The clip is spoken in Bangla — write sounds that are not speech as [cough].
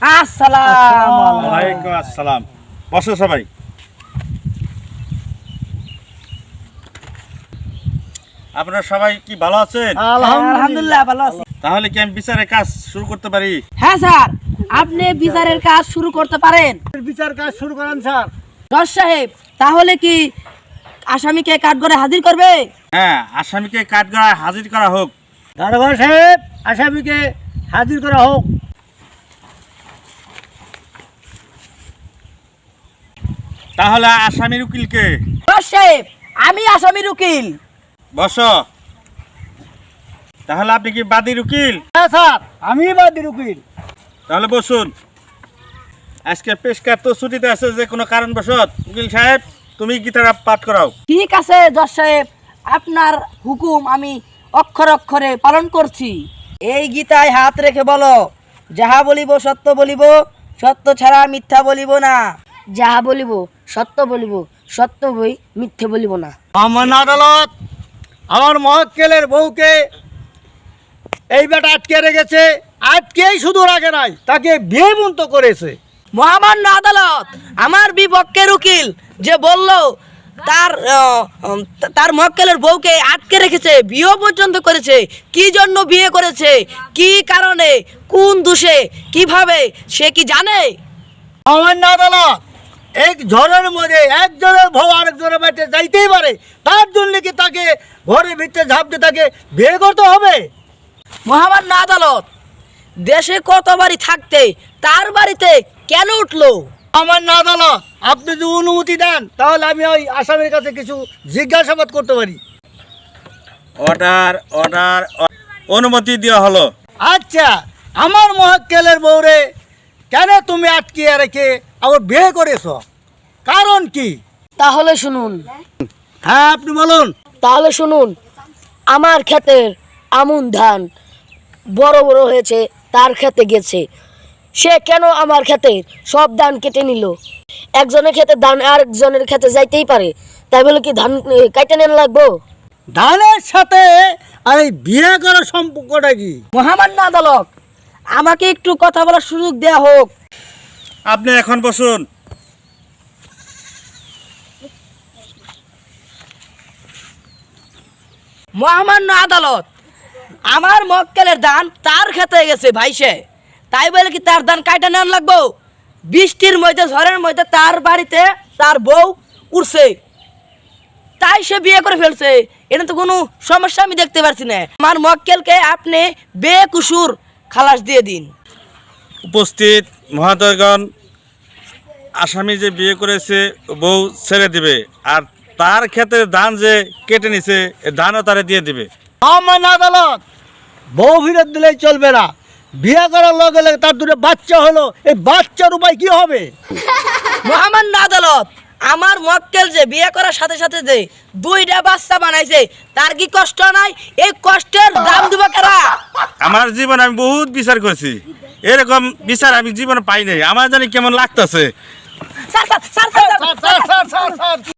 আসসালাম ওয়ালাইকুম আসসালাম। বসো সবাই। আপনারা সবাই কি ভালো আছেন? আলহামদুলিল্লাহ ভালো আছি। তাহলে কি আমি বিচারের কাজ শুরু করতে পারি? হ্যাঁ স্যার। আপনি বিচারের কাজ শুরু করতে পারেন। বিচার কাজ শুরু করেন স্যার। জজ সাহেব তাহলে কি আসামিকে কাঠগড়ে হাজির করবে? হ্যাঁ আসামিকে কাঠগড়ায় হাজির করা হোক। দারোগা সাহেব আসামিকে হাজির করা হোক। তাহলে আসামির উকিলকে? জজ সাহেব আমি আসামির উকিল। বসো। তাহলে আপনি কি বাদীর উকিল? হ্যাঁ স্যার আমি বাদীর উকিল। তাহলে বসুন। আজকে পেশকার তো ছুটিতে আছে যে কোনো কারণবশত। উকিল সাহেব তুমি গীতারা পাঠ করাও। ঠিক আছে জজ সাহেব আপনার হুকুম আমি অক্ষর অক্ষরে পালন করছি। এই গীতায় হাত রেখে বলো যাহা বলিব সত্য বলিব সত্য ছাড়া মিথ্যা বলিব না। যাহা বলিব সত্য বলিব সত্য বই মিথ্যে বলিব না। আমার আদালত আমার মহক্কেলের বউকে এই বেটা আটকে রেখেছে আটকেই শুধু রাখে নাই তাকে বিয়ে বন্ত করেছে। মহামান্য আদালত আমার বিপক্ষের উকিল যে বলল তার তার মক্কেলের বউকে আটকে রেখেছে বিয়ে পর্যন্ত করেছে কি জন্য বিয়ে করেছে কি কারণে কোন দোষে কীভাবে সে কি জানে? আমার আদালত এক ঝড়ের মধ্যে একজনের বউ আরেকজনের বাড়িতে যাইতেই পারে। তার জন্য কি তাকে ঘরের ভিতরে ঝাঁপ দিয়ে তাকে বিয়ে করতে হবে? মহামান্য আদালত দেশে কত বাড়ি থাকতে তার বাড়িতে কেন উঠল? আমার না আদালত আপনি যদি অনুমতি দেন তাহলে আমি ওই আসামির কাছে কিছু জিজ্ঞাসাবাদ করতে পারি। অর্ডার অর্ডার অনুমতি দেওয়া হলো। আচ্ছা আমার মহাক্কেলের বউরে কেন তুমি আটকিয়ে রেখে আবার বিয়ে করেছ। কারণ কি? তাহলে শুনুন। হ্যাঁ আপনি বলুন। তাহলে শুনুন আমার ক্ষেতের আমন ধান বড় বড় হয়েছে তার খেতে গেছে। সে কেন আমার ক্ষেতে সব ধান কেটে নিল? একজনের ক্ষেতে ধান আরেকজনের ক্ষেতে যাইতেই পারে। তাই বলে কি ধান কেটে নেন লাগবো? ধানের সাথে আর এই বিয়ে করার সম্পর্কটা কি? মহামান্য আদালত আমাকে একটু কথা বলার সুযোগ দেয়া হোক। আপনি এখন বসুন। মহামান্য আদালত আমার মক্কেলের ধান তার খেতে গেছে ভাইসে তাই বলে কি তার ধান কাইটা নেন লাগবো? বৃষ্টির মধ্যে ঝড়ের মধ্যে তার বাড়িতে তার বউ উঠছে তাই সে বিয়ে করে ফেলছে। এটা তো কোনো সমস্যা আমি দেখতে পারছি না। আমার মক্কেলকে আপনি বেকুসুর খালাস দিয়ে দিন। উপস্থিত মহাদয়গণ আসামি যে বিয়ে করেছে বউ ছেড়ে দিবে। আর তার ক্ষেত্রে ধান যে কেটে নিছে ধানও তারে দিয়ে দিবে। আমার আদালত বউ ফিরত দিলেই চলবে না। বিয়ে করার লগে লগে তার দুটো বাচ্চা হলো এই বাচ্চার উপায় কি হবে? [laughs] মহামান্য আদালত আমার মক্কেল যে বিয়ে করার সাথে সাথে যে দুইটা বাচ্চা বানাইছে তার কি কষ্ট নাই? এই কষ্টের দাম দিব কারা? আমার জীবন আমি বহুত বিচার করছি। এরকম বিচার আমি জীবনে পাই নাই। আমার জানি কেমন লাগতেছে। Sir sir sir sir, sir sir sir sir sir